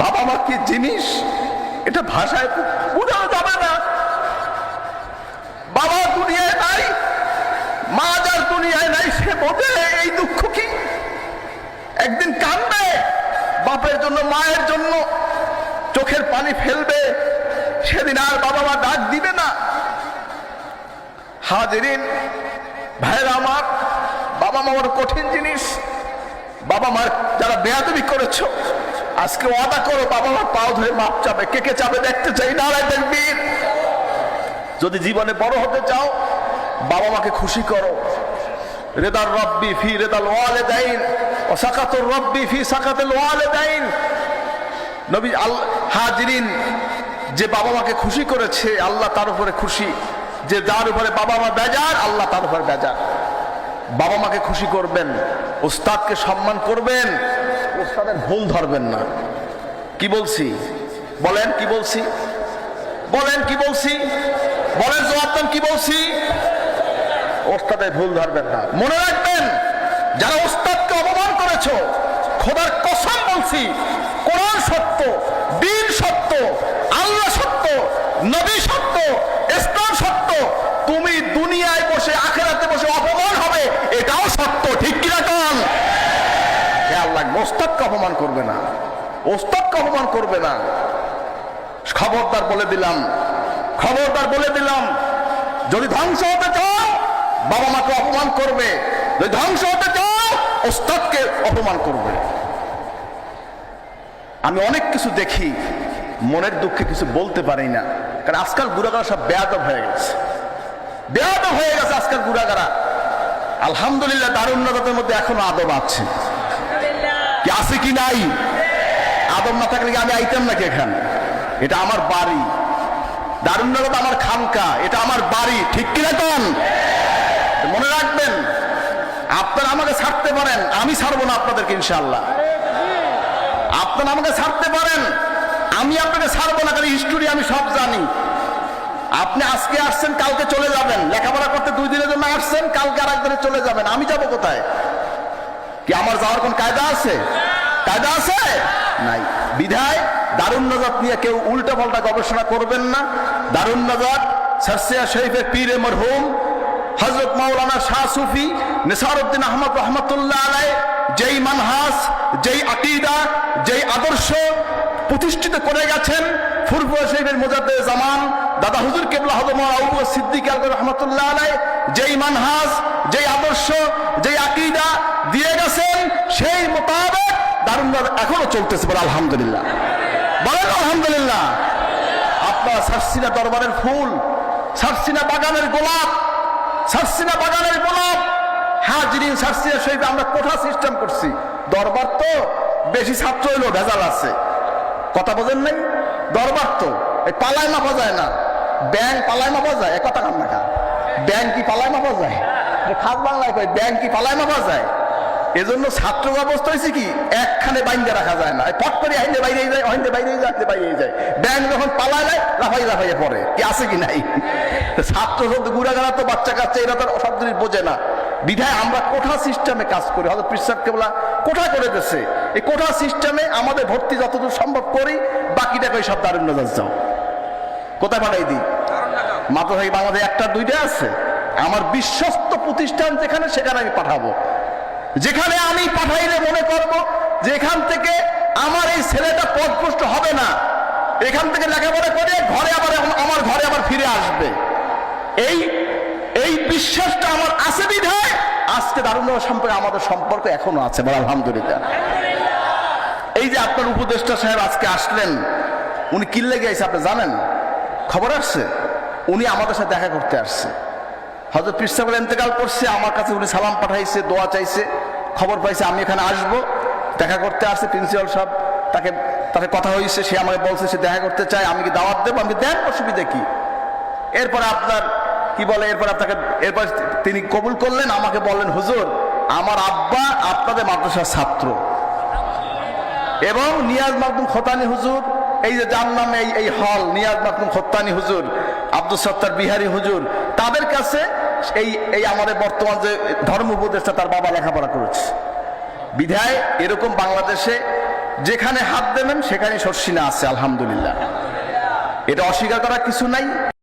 বাবা মা কি জিনিস, এটা ভাষায় বোঝানো যাবে না। বাবা দুনিয়ায় নাই মা যার দুনিয়ায় নাই, সে বোঝে এই দুঃখ কি? একদিন কাঁদবে, বাপের জন্য, মায়ের জন্য, চোখের পানি ফেলবে, সেদিন আর বাবা মা ডাক দিবে না। হাজিরিন ভাইরা আমার বাবা মা কঠিন জিনিস বাবা মার যারা বেয়াদবি করেছ আজকে ওয়াদা করো বাবা মা পাও ধরে মাপ চাবে, কে কে চাবে দেখতে চাই, নারায় দেখবীর যদি জীবনে বড় হতে চাও বাবা মাকে খুশি করো। রেদার রব্বি ফি রেদাল ওয়ালে দাইন ও সাকাতুর রব্বি ফি সাকাতুল ওয়ালে দাইন নবী আল হাজিরিন যে বাবা মাকে খুশি করেছে, আল্লাহ তার উপরে খুশি। যে যার উপরে বাবা মা বেজার, আল্লাহ তার উপরে বেজার। বাবা মাকে খুশি করবেন ওস্তাদকে সম্মান করবেন ওস্তাদের ভুল ধরবেন না। কি বলছি? বলেন কি বলছি? বলেন কি বলছি? বলেন জবাব দেন কি বলছি? ওস্তাদের ভুল ধরবেন না। মনে রাখবেন, যারা ওস্তাদকে অপমান করেছ, খোদার কসম বলছি, কোরআন সত্য আল্লাহ সত্য নবী সত্য ইসলাম সত্য তুমি দুনিয়ায় বসে আখেরাতে বসে অপমান হবে এটাও সত্য ঠিক কিনা কন খেয়াল লাগবে ওস্তাদকে অপমান করবে না। ওস্তাদকে অপমান করবে না। খবরদার বলে দিলাম। খবরদার বলে দিলাম, যদি ধ্বংস হতে চাও, বাবা মাকে অপমান করবে। যদি ধ্বংস হতে চাও, ওস্তাদকে অপমান করবে। আমি অনেক কিছু দেখি, মনের দুঃখে কিছু বলতে পারি না, কারণ আজকাল গুড়াগারা সব বেয়াদব হয়ে গেছে। বেয়াদব হয়ে গেছে আজকাল গুড়াগারা আলহামদুলিল্লাহ দারুন্নতার মধ্যে এখনও আদব আছে। আছে কি নাই? আদব না থাকলে আমি আইতাম নাকি এখানে? এটা আমার বাড়ি। দারুন্নগর আমার খামকা এটা আমার বাড়ি। ঠিক কিনা কন? মনে রাখবেন, আপনারা আমাকে ছাড়তে পারেন। আমি ছাড়বো না আপনাদেরকে ইনশাল্লাহ আপনারা আমাকে ছাড়তে পারেন। আমি আপনাকে ছাড়বো না, কারণ হিস্টোরি আমি সব জানি। আপনি আজকে আসছেন, কালকে চলে যাবেন। লেখাপড়া করতে দুই দিনের জন্য আসছেন, কালকে আর একদিনে চলে যাবেন। আমি যাব কোথায়? কি আমার যাওয়ার কোন কায়দা আছে? কায়দা আছে? নাই। বিধায় দারুণ নজাত নিয়ে কেউ উল্টা পাল্টা গবেষণা করবেন না। দারুণ নজাত সারসিয়া শরীফের পীরে মরহুম হজরত মাওলানা শাহ সুফি নিসারউদ্দিন আহমদ রহমতুল্লাহ আলাই যেই মানহাস যেই আকিদা যেই আদর্শ প্রতিষ্ঠিত করে গেছেন ফুরফুরা শরীফের মোজাদ্দে জামান দাদা হুজুর কেবলা হজম আবু সিদ্দিক আল রহমতুল্লাহ আলাই যেই মানহাস যেই আদর্শ যেই আকিদা দিয়ে গেছেন সেই মোতাবেক দারুণ এখনও চলতেছে বলে আলহামদুলিল্লাহ। বলেন আলহামদুলিল্লাহ। আপনার সারসিনা দরবারের ফুল, সারসিনা বাগানের গোলাপ, সারসিনা বাগানের গোলাপ। হাজিরিন সারসিনা শহীদ আমরা কোঠা সিস্টেম করছি। দরবার তো বেশি ছাত্র হইল, ভেজাল আছে। কথা বোঝেন নাই? দরবার তো, এই পালায় মাপা যায় না। ব্যাংক পালায় মাপা যায় কথা কাম না ব্যাংক কি পালায় মাপা যায় খাস বাংলায় কয়, ব্যাংক কি পালায় মাপা যায় এজন্য ছাত্র ব্যবস্থা হয়েছে কি, একখানে বাইন্দে রাখা যায় না। পট করে আইন্দে বাইরে যায় অহিন্দে বাইরে যায়, আইন্দে বাইরে যায়। ব্যাংক যখন পালা যায় লাফাই লাফাইয়ে পড়ে। কি আছে কি নাই? ছাত্র শব্দ গুড়াগাড়া তো বাচ্চা কাচ্চা, এরা তো সব বোঝে না। বিধায় আমরা কোঠা সিস্টেমে কাজ করি। হয়তো পৃষ্ঠা কেবলা কোঠা করে দিচ্ছে এই কোঠা সিস্টেমে আমাদের ভর্তি যতদূর সম্ভব করি বাকিটা কই সব দারুণ নজর যাও। কোথায় পাঠাই দিই? মাত্র বাংলাদেশ একটা, দুইটা আছে? আমার বিশ্বস্ত প্রতিষ্ঠান যেখানে, সেখানে আমি পাঠাবো। যেখানে আমি পাঠাইলে মনে করব যে এখান থেকে আমার এই ছেলেটা পদপুষ্ট হবে না, এখান থেকে লেখাপড়া করে ঘরে আবার আমার ঘরে আবার ফিরে আসবে। এই এই বিশ্বাসটা আমার আছে বিধায় আজকে দারুণ সম্পর্কে, আমাদের সম্পর্ক এখনও আছে, বল আলহামদুলিল্লাহ। এই যে আপনার উপদেষ্টা সাহেব আজকে আসলেন, উনি কিল্লে গিয়েছে আপনি জানেন? খবর আসছে? উনি আমাদের সাথে দেখা করতে আসছে। হয়তো পৃষ্ঠাগুলো ইন্তেকাল করছে, আমার কাছে উনি সালাম পাঠাইছে, দোয়া চাইছে। খবর পাইছে, আমি এখানে আসব, দেখা করতে আসছে, প্রিন্সিপাল সাহেব তাকে তাকে কথা হয়েছে সে আমাকে বলছে সে দেখা করতে চায়, আমি কি দাওয়াত দেবো, আমি দেন অসুবিধা কি? এরপরে আপনার, কি বলে, এরপর আপনাকে, এরপর তিনি কবুল করলেন, আমাকে বললেন, হুজুর, আমার আব্বা আপনাদের মাদ্রাসার ছাত্র। এবং নিয়াজ মাকদুম খতানি, হুজুর এই যে যার নামে এই হল, নিয়াজ মাকুম খত্তানি হুজুর, আব্দুল সত্তার বিহারি হুজুর, তাদের কাছে এই এই আমাদের বর্তমান যে ধর্ম উপদেষ্টা, তার বাবা লেখাপড়া করেছে। বিধায় এরকম বাংলাদেশে যেখানে হাত দেবেন, সেখানে শর্ষিনা আছে, আলহামদুলিল্লাহ। এটা অস্বীকার করার কিছু নাই।